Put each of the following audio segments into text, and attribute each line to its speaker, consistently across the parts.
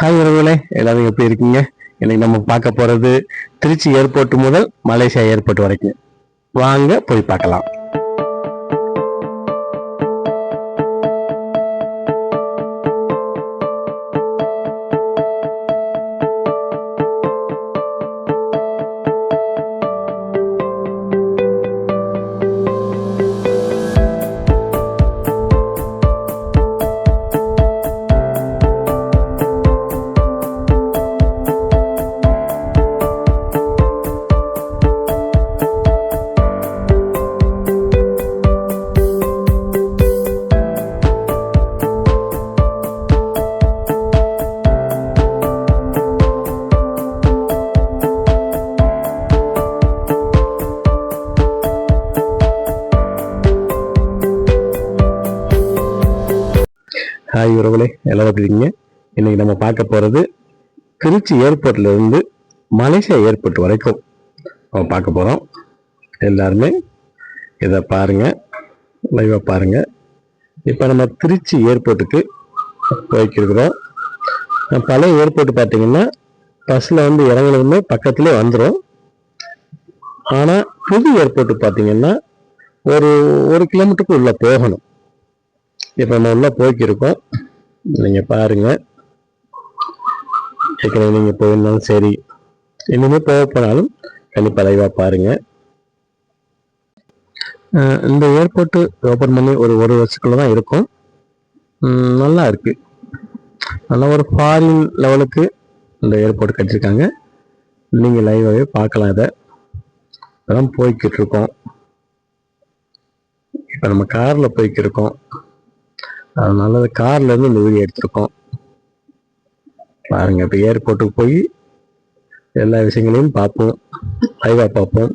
Speaker 1: Hi உறவுகளே எல்லாரும் எப்படி இருக்கீங்க? இன்னைக்கு நம்ம பார்க்க போறது திருச்சி ஏர்போர்ட் முதல் மலேசியா ஏர்போர்ட் வரைக்கும். வாங்க போய் பார்க்கலாம். உறவுகளே இன்றைக்கி நம்ம பார்க்க போறது திருச்சி ஏர்போர்ட்ல இருந்து மலேசியா ஏர்போர்ட் வரைக்கும் நம்ம பார்க்க போறோம். எல்லாருமே இதை பாருங்க. லைவாக பாருங்க. இப்போ நம்ம திருச்சி ஏர்போர்ட்டுக்கு போய்க்கிருக்கிறோம் பழைய ஏர்போர்ட் பார்த்தீங்கன்னா பஸ்ஸில் வந்து இறங்குனதுமே பக்கத்துலேயே வந்துடும் ஆனால் புது ஏர்போர்ட் பார்த்தீங்கன்னா ஒரு ஒரு கிலோமீட்டருக்கு உள்ள போகணும். இப்போ நம்ம உள்ளே போய்க்கிருக்கோம். நீங்கள் பாருங்க. ஏற்கனவே நீங்கள் போயிருந்தாலும் சரி. இனிமேல் போக போனாலும் கண்டிப்பாக லைவா பாருங்க. இந்த ஏர்போர்ட்டு ஓப்பன் பண்ணி ஒரு ஒரு வருஷத்துக்குள்ள தான் இருக்கும். உம் நல்லா இருக்கு. நல்லா ஒரு ஃபாரின் லெவலுக்கு இந்த ஏர்போர்ட் கட்டியிருக்காங்க நீங்கள் லைவாகவே பார்க்கலாம் இதை. இப்பதான் போய்கிட்டு இருக்கோம். இப்போ நம்ம காரில் போய்கிட்டு இருக்கோம். அதனால கார்ல இருந்து இந்த வீடியோ எடுத்திருக்கோம். பாருங்க இப்போ ஏர்போர்ட்டுக்கு போய் எல்லா விஷயங்களையும் பார்ப்போம். லைவா பார்ப்போம்.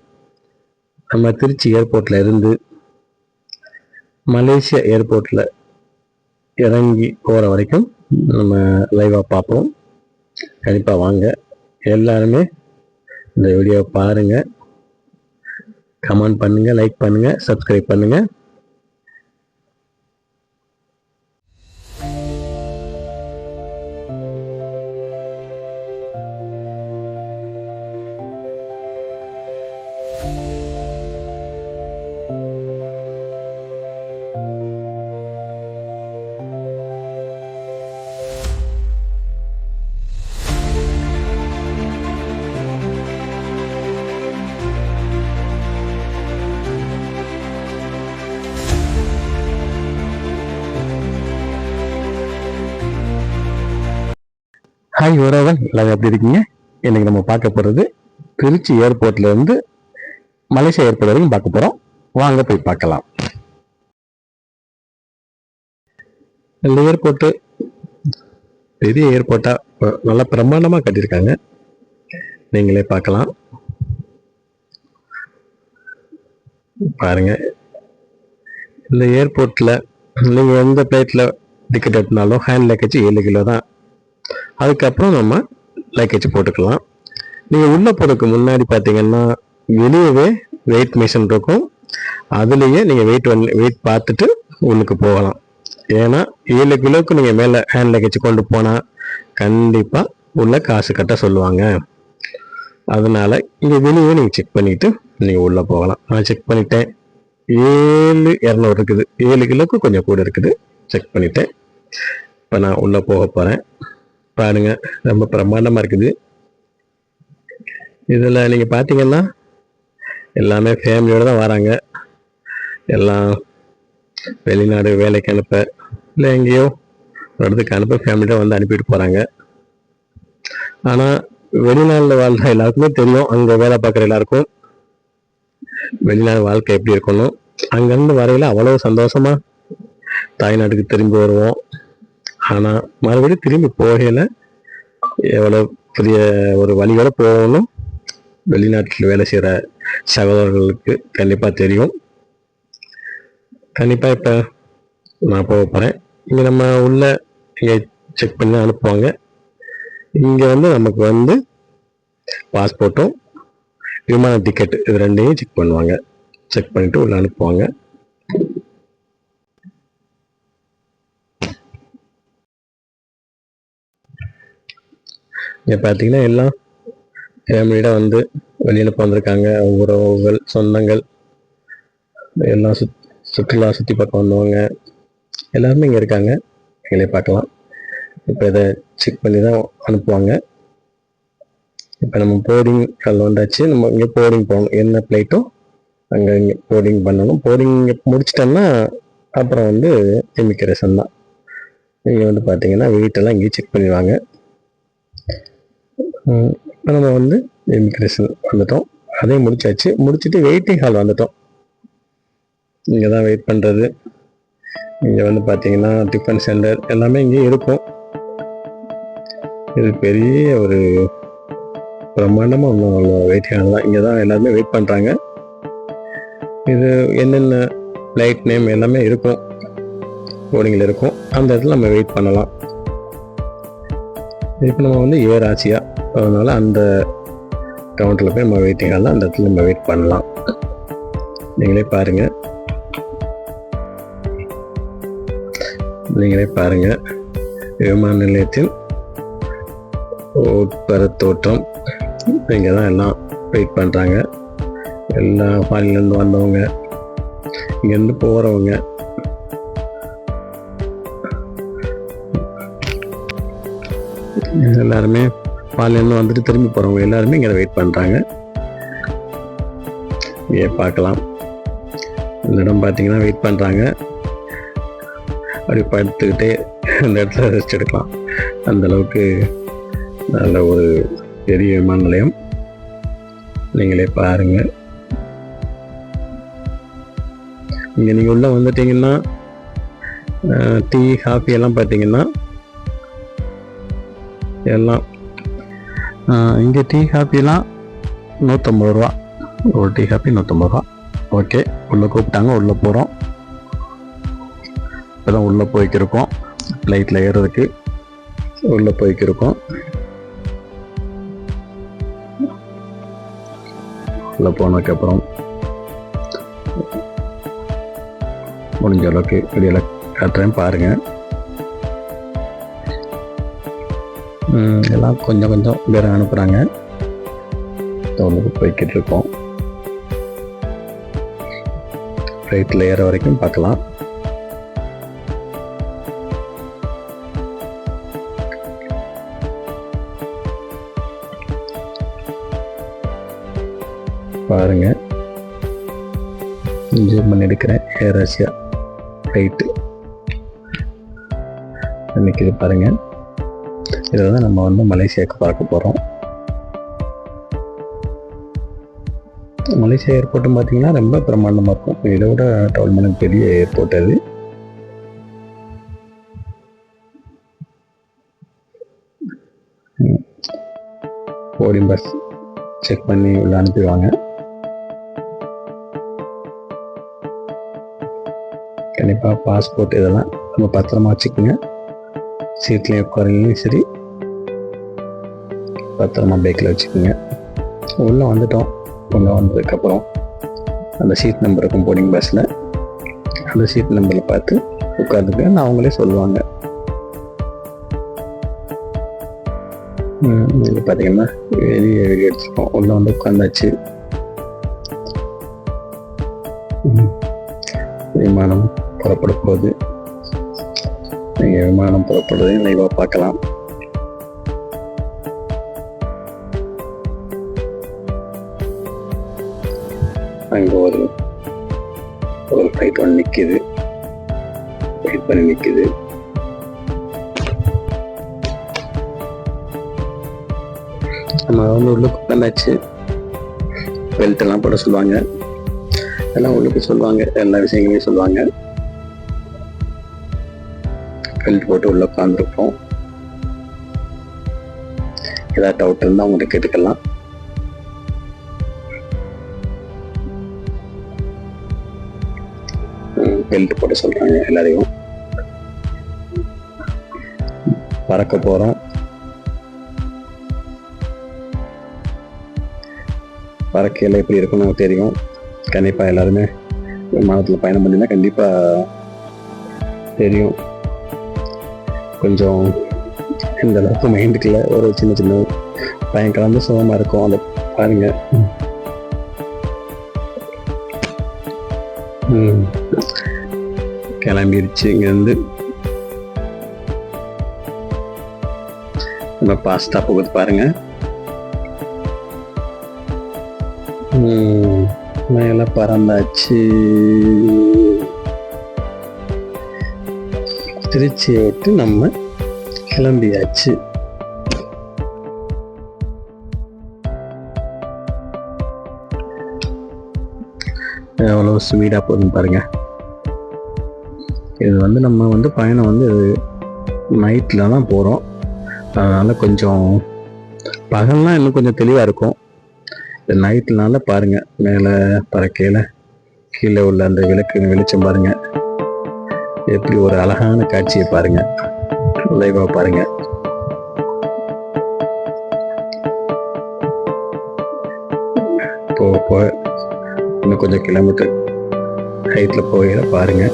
Speaker 1: நம்ம திருச்சி ஏர்போர்ட்ல இருந்து மலேசியா ஏர்போர்ட்ல இறங்கி போற வரைக்கும் நம்ம லைவா பார்ப்போம். கண்டிப்பா வாங்க. எல்லாருமே இந்த வீடியோவை பாருங்க. கமெண்ட் பண்ணுங்க லைக் பண்ணுங்க சப்ஸ்கிரைப் பண்ணுங்க. ஹாய் உறவன் எல்லாரும் எப்படி இருக்கீங்க? இன்னைக்கு நம்ம பார்க்க போகிறது திருச்சி ஏர்போர்ட்ல இருந்து மலேசியா ஏர்போர்ட் வரைக்கும் பார்க்க போகிறோம் வாங்க போய் பார்க்கலாம். இந்த ஏர்போர்ட்டு பெரிய ஏர்போர்ட்டாக நல்லா பிரம்மாண்டமா கட்டியிருக்காங்க. நீங்களே பார்க்கலாம். பாருங்க. இந்த ஏர்போர்ட்டில் நீங்கள் எந்த பிளேட்டில் டிக்கெட் எடுத்தினாலும் ஹேண்ட் லக்கேஜ் ஏழு கிலோ தான் அதுக்கப்புறம் நம்ம லக்கேஜ் போட்டுக்கலாம். நீங்கள் உள்ளே போகிறதுக்கு முன்னாடி பார்த்தீங்கன்னா வெளியவே வெயிட் மிஷின் இருக்கும். அதுலேயே நீங்கள் வெயிட் வந்து வெயிட் பார்த்துட்டு உள்ளுக்கு போகலாம். ஏன்னா ஏழு கிலோவுக்கு நீங்கள் மேலே ஹேண்ட் லக்கேஜ் கொண்டு போனால் கண்டிப்பாக உள்ள காசு கட்ட சொல்லுவாங்க. அதனால் இங்கே வெளியே நீங்கள் செக் பண்ணிவிட்டு நீங்கள் உள்ளே போகலாம். நான் செக் பண்ணிட்டேன். ஏழு இரநூறு இருக்குது. ஏழு கிலோவுக்கு கொஞ்சம் கூட இருக்குது. செக் பண்ணிட்டேன். இப்போ நான் உள்ளே போக போகிறேன் பாருங்க ரொம்ப பிரம்மாண்டமா இருக்குது. இதுல நீங்க பாத்தீங்கன்னா எல்லாமே ஃபேமிலியோட தான் வராங்க. எல்லாம் வெளிநாடு வேலைக்கு அனுப்ப இல்லை எங்கேயோ ஒரு இடத்துக்கு அனுப்ப ஃபேமிலியோட வந்து அனுப்பிட்டு போறாங்க. ஆனா வெளிநாட்டில் வாழ்ற எல்லாருக்குமே தெரியும் அங்க வேலை பார்க்குற எல்லாருக்கும் வெளிநாடு வாழ்க்கை எப்படி இருக்கணும் அங்கேருந்து வரையில அவ்வளவு சந்தோஷமா தாய்நாட்டுக்கு திரும்பி வருவோம். ஆனா மறுபடியும் திரும்பி போகையில எவ்வளவு பெரிய ஒரு வழியோட போகணும் வெளிநாட்டில் வேலை செய்யற சகோதரர்களுக்கு கண்டிப்பா தெரியும். கண்டிப்பா இப்ப நான் போக போறேன். இங்க நம்ம உள்ள இங்க செக் பண்ணி அனுப்புவாங்க. இங்க வந்து நமக்கு வந்து பாஸ்போர்ட்டும் விமான டிக்கெட் இது ரெண்டையும் செக் பண்ணுவாங்க. செக் பண்ணிட்டு உள்ள அனுப்புவாங்க. இங்கே பார்த்தீங்கன்னா எல்லாம் ஃபேமிலியோட வந்து வெளியில் வந்திருக்காங்க உறவுகள் சொந்தங்கள் எல்லாம் சுத் சுற்றுலா சுற்றி பார்க்க வந்தவங்க எல்லாருமே இங்கே இருக்காங்க. நீங்களே பார்க்கலாம். இப்போ இதை செக் பண்ணி தான் அனுப்புவாங்க. இப்போ நம்ம போர்டிங் கல் வந்தாச்சு. நம்ம இங்கே போர்டிங் போகணும். என்ன ஃப்ளைட்டோ அங்கே இங்கே போர்டிங் பண்ணணும். போர்டிங் முடிச்சிட்டோம்னா அப்புறம் வந்து இமிக்ரேஷன் தான். இங்கே வந்து பார்த்தீங்கன்னா வெயிட்டெல்லாம் இங்கேயே செக் பண்ணிடுவாங்க. நம்ம வந்து இமிக்ரேஷன் வந்துட்டோம். அதையும் முடிச்சாச்சு. முடிச்சுட்டு வெயிட்டிங் ஹால் வந்துட்டோம். இங்கே தான் வெயிட் பண்ணுறது இங்கே வந்து பார்த்தீங்கன்னா டிஃபன் சென்டர் எல்லாமே இங்கே இருக்கும். இது பெரிய ஒரு பிரம்மாண்டமாக ஒன்றும் வெயிட்டிங் ஹால் தான். இங்கே தான் எல்லாருமே வெயிட் பண்ணுறாங்க இது என்னென்ன ஃப்ளைட் நேம் எல்லாமே இருக்கும். போர்டிங்கில் இருக்கும். அந்த இடத்துல நம்ம வெயிட் பண்ணலாம். இப்போ நம்ம வந்து ஏ ஆசியா அதனால் அந்த கவுண்டரில் போய் நம்ம வெயிட்டிங் ஆகலாம் அந்த இடத்துல நம்ம வெயிட் பண்ணலாம். நீங்களே பாருங்க. நீங்களே பாருங்க. விமான நிலையத்தில் ஓட்பர தோற்றம் இங்கே தான் எல்லாம் வெயிட் பண்ணுறாங்க எல்லா ஃபாரின்லேருந்து வந்தவங்க இங்கேருந்து போகிறவங்க எல்லாருமே பாலிலேருந்து வந்துட்டு திரும்பி போகிறவங்க எல்லாருமே இங்கே வெயிட் பண்ணுறாங்க இங்கே பார்க்கலாம். இந்த இடம் பார்த்தீங்கன்னா வெயிட் பண்ணுறாங்க அப்படி படுத்துக்கிட்டே அந்த இடத்துல ரெஸ்ட் எடுக்கலாம். அந்த அளவுக்கு நல்ல ஒரு பெரிய விமான நிலையம் நீங்களே பாருங்கள் இங்கே நீங்கள் உள்ளே வந்துட்டிங்கன்னா டீ காஃபி எல்லாம் பார்த்தீங்கன்னா எல்லாம். இங்கே டீ காஃபிலாம் நூற்றம்பது ரூபா. ஒரு டீ காஃபி நூற்றம்பது ரூபா. ஓகே உள்ளே கூப்பிட்டாங்க உள்ளே போகிறோம் இப்போ தான் உள்ளே போய்க்கிருக்கோம். ஃப்ளைட்டில் ஏறுறதுக்கு உள்ளே போய்க்கிருக்கோம். உள்ளே போனதுக்கப்புறம் முடிஞ்ச அளவுக்கு வெளியில் காட்டுறேன் பாருங்கள் எல்லாம் கொஞ்சம் கொஞ்சம் பேர் அனுப்புகிறாங்க ஒன்றுக்கு போய்கிட்டு இருக்கோம். ஃப்ளைட்டில் ஏற வரைக்கும் பார்க்கலாம். பாருங்க. ஜூம் பண்ணி எடுக்கிறேன். ஏர் ஆசியா ஃப்ளைட்டு நிற்கிது பாருங்க. இதை தான் நம்ம வந்து மலேசியாவுக்கு பார்க்க போகிறோம் மலேசியா ஏர்போர்ட்டும் பார்த்தீங்கன்னா ரொம்ப பிரம்மாண்டமாக இருக்கும். இதை விட டவுன் மணிக்கு பெரிய ஏர்போர்ட் அது. போர்டிங் பஸ் செக் பண்ணி உள்ள அனுப்பிடுவாங்க கண்டிப்பாக பாஸ்போர்ட் இதெல்லாம் நம்ம பத்திரமா வச்சுக்கோங்க. சீட்லேயும் உட்காரலையும் சரி. பத்திரமா பேக்கில் வச்சுக்கோங்க. உள்ளே வந்துட்டோம். உள்ளே வந்ததுக்கப்புறம் அந்த சீட் நம்பர் இருக்கும் போர்டிங் பஸ்ஸில் அந்த சீட் நம்பரில் பார்த்து உட்காந்துக்கன்னு அவங்களே சொல்லுவாங்க. இது பார்த்தீங்கன்னா வெளியே வெளியே எடுத்துருக்கோம். உள்ளே வந்து உட்காந்தாச்சு. விமானம் புறப்பட போகுது. நீங்கள் விமானம் புறப்படுறதையும் லைவாக பார்க்கலாம். அங்கே ஒரு ஒரு ஃப்ளைட் ஒன்று நிற்கிது வெயிட் பண்ணி நிற்கிது நம்ம வந்து உள்ளுக்கு உட்காந்தாச்சு பெல்ட் எல்லாம் போட சொல்லுவாங்க. எல்லாம் உள்ளுக்கு சொல்லுவாங்க. எல்லா விஷயங்களையும் சொல்லுவாங்க. பெல்ட் போட்டு உள்ள உட்காந்துருப்போம் ஏதாவது டவுட் இருந்தால் அவங்கள்ட்ட கேட்டுக்கலாம். பெல்ட் போட சொல்கிறாங்க எல்லாரையும். பறக்க போகிறோம் பறக்கையில் எப்படி இருக்கும்னு நமக்கு தெரியும். கண்டிப்பாக எல்லாருமே விமானத்தில் பயணம் பண்ணினா கண்டிப்பாக தெரியும். கொஞ்சம் இந்த அளவுக்கு மைண்டுக்குள்ள ஒரு சின்ன சின்ன பையன் கலந்து சுகமாக இருக்கும். அதை பாருங்க. ம். கிளம்பிருச்சு இங்கேருந்து. நம்ம பாஸ்தா போகுது பாருங்க. ம், மேலே பறந்தாச்சு. திருச்சியை விட்டு நம்ம கிளம்பியாச்சு. எவ்வளோ ஸ்பீடாக போகுதுன்னு பாருங்க. இது வந்து நம்ம வந்து பயணம் வந்து நைட்டில் தான் போகிறோம் அதனால் கொஞ்சம் பகல்லாம் இன்னும் கொஞ்சம் தெளிவாக இருக்கும். நைட்னால பாருங்கள் மேலே பறக்கையில் கீழே உள்ள அந்த விளக்கு வெளிச்சம் பாருங்கள் எப்படி ஒரு அழகான காட்சியை பாருங்கள் லைவாக பாருங்கள் போக போக இன்னும் கொஞ்சம் கிலோமீட்டர் ஹைட்டில் போகிற பாருங்கள்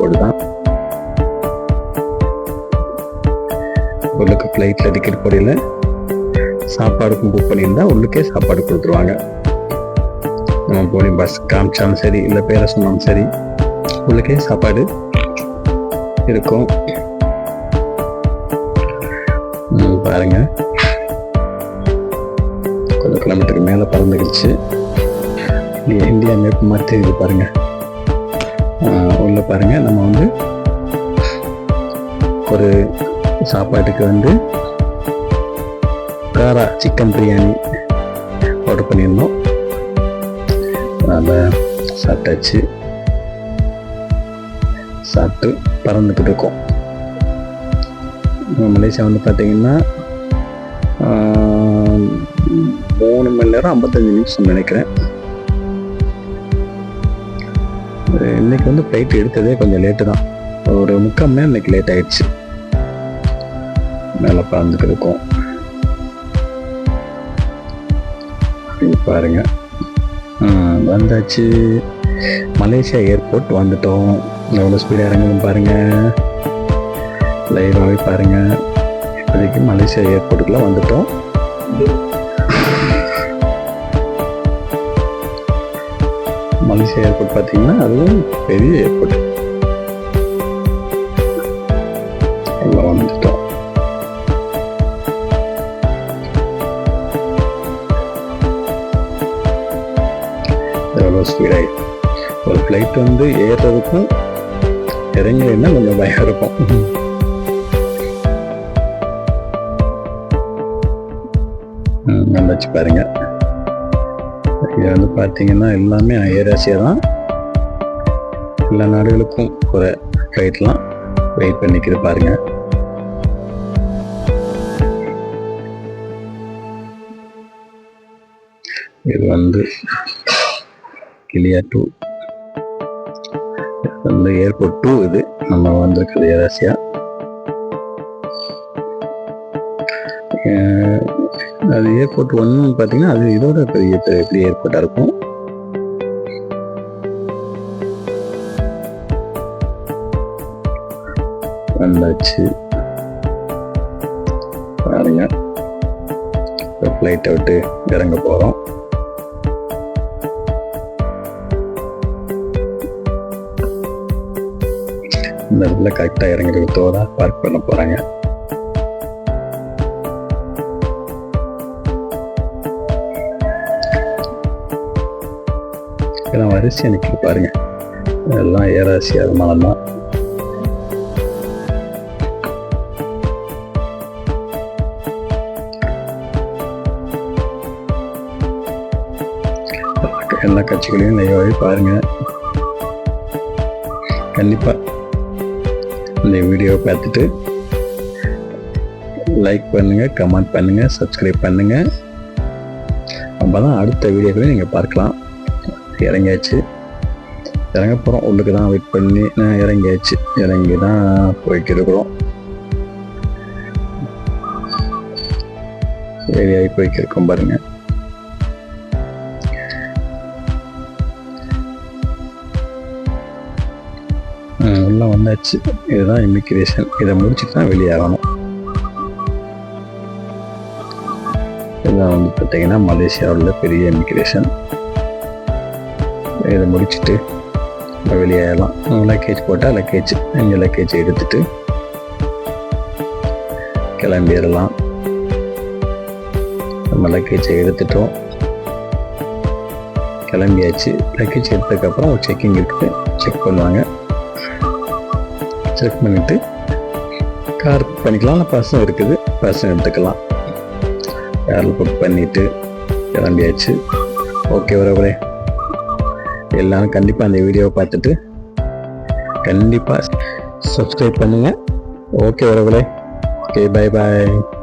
Speaker 1: மலேசியா தான் உள்ளுக்கு ஃப்ளைட்டில் டிக்கெட் போடையில் சாப்பாடுக்கும் புக் பண்ணியிருந்தா உள்ளுக்கே சாப்பாடு கொடுத்துருவாங்க. நம்ம போய் பஸ் காமிச்சாலும் சரி இல்லை பேரை சொன்னாலும் சரி உள்ளுக்கே சாப்பாடு இருக்கும். பாருங்க. கொஞ்சம் கிலோமீட்டருக்கு மேலே பறந்துக்கிடுச்சு இந்தியா மேப் மாதிரி தெரியுது பாருங்க. உள்ள பாருங்க. நம்ம வந்து ஒரு சாப்பாட்டுக்கு வந்து காரா சிக்கன் பிரியாணி ஆர்டர் பண்ணியிருந்தோம். அதை சாப்பிட்டாச்சு. சாப்பிட்டு பறந்துக்கிட்டு இருக்கோம். மலேசியா வந்து பார்த்தீங்கன்னா மூணு மணி நேரம் ஐம்பத்தஞ்சு நிமிஷம் நினைக்கிறேன். இன்னைக்கு வந்து ஃப்ளைட் எடுத்ததே கொஞ்சம் லேட்டு தான். ஒரு முக்கால் மணி நேரம் இன்னைக்கு லேட் ஆயிடுச்சு. மேலே பறந்துட்டு இருக்கோம். பாருங்க. வந்தாச்சு. மலேசியா ஏர்போர்ட் வந்துட்டோம். எவ்வளோ ஸ்பீடாக இறங்குதுன்னு பாருங்க. லைவாகவே பாருங்க. இப்போதைக்கு மலேசியா ஏர்போர்ட்டுக்குள்ளே வந்துட்டோம். மலேசியா ஏர்போர்ட் பார்த்தீங்கன்னா அதுவும் பெரிய ஏர்போர்ட். உள்ள வந்துட்டோம். எவ்வளோ ஒரு ஃப்ளைட் வந்து ஏறுறதுக்கும் இறங்கினா கொஞ்சம் பயம் இருக்கும். ம், வந்தாச்சு பாருங்க. இது வந்து பார்த்தீங்கன்னா எல்லாமே ஏராசியாக தான் எல்லா நாடுகளுக்கும் போகிற ஃப்ளைட்லாம் வெயிட் பண்ணிக்கிது பாருங்க. இது வந்து கிளியா டூ வந்து ஏர்போர்ட் டூ இது நம்ம வந்திருக்கிறது ஏராசியா அது ஏர்போர்ட் ஒன்று பார்த்தீங்கன்னா அது இதோட பெரிய பெரிய ஏர்போர்ட்டாக இருக்கும். வந்தாச்சு. பாருங்க. ஃப்ளைட்டை விட்டு இறங்க போகிறோம் இந்த இடத்துல கரெக்டாக இறங்குறதுக்கு தோதா பார்க் பண்ண போகிறாங்க வரிசையாக நிற்க பாருங்க. எல்லாம் ஏராசி அது மலம் தான். எல்லா கட்சிகளையும் லைவாகவே பாருங்க. கண்டிப்பா. இந்த வீடியோவை பார்த்துட்டு லைக் பண்ணுங்கள் கமெண்ட் பண்ணுங்கள் சப்ஸ்கிரைப் அப்போ தான் அடுத்த வீடியோக்களையும் நீங்கள் பார்க்கலாம். இறங்கியாச்சு இறங்க போகிறோம் உள்ளுக்கு தான் வெயிட் பண்ணி நான் இறங்கியாச்சு. இறங்கி தான் போய்க்கு இருக்கிறோம் ஏரியாகி போய்க்கு இருக்கோம் பாருங்க
Speaker 2: உள்ளே வந்தாச்சு. இதுதான் இமிக்ரேஷன் இதை முடிச்சுட்டு தான் வெளியாகணும் இதுதான் வந்து பார்த்தீங்கன்னா மலேசியாவில் பெரிய இமிக்ரேஷன் இதை முடிச்சுட்டு நம்ம வெளியாகலாம் லக்கேஜ் போட்டால் லக்கேஜ் இங்கே லக்கேஜ் எடுத்துட்டு கிளம்பிடலாம். நம்ம லக்கேஜை எடுத்துட்டோம். கிளம்பியாச்சு. லக்கேஜ் எடுத்ததுக்கப்புறம் ஒரு செக்கிங் இருக்குது செக் பண்ணுவாங்க. செக் பண்ணிவிட்டு கார் புக் பண்ணிக்கலாம். இல்லை பர்சன் இருக்குது. பர்சன் எடுத்துக்கலாம். காரில் புக் பண்ணிவிட்டு கிளம்பியாச்சு. ஓகே உறவுகளே. எல்லாரும் கண்டிப்பாக அந்த வீடியோவை பார்த்துட்டு கண்டிப்பாக சப்ஸ்கிரைப் பண்ணுங்கள் ஓகே உறவுகளே. Okay bye bye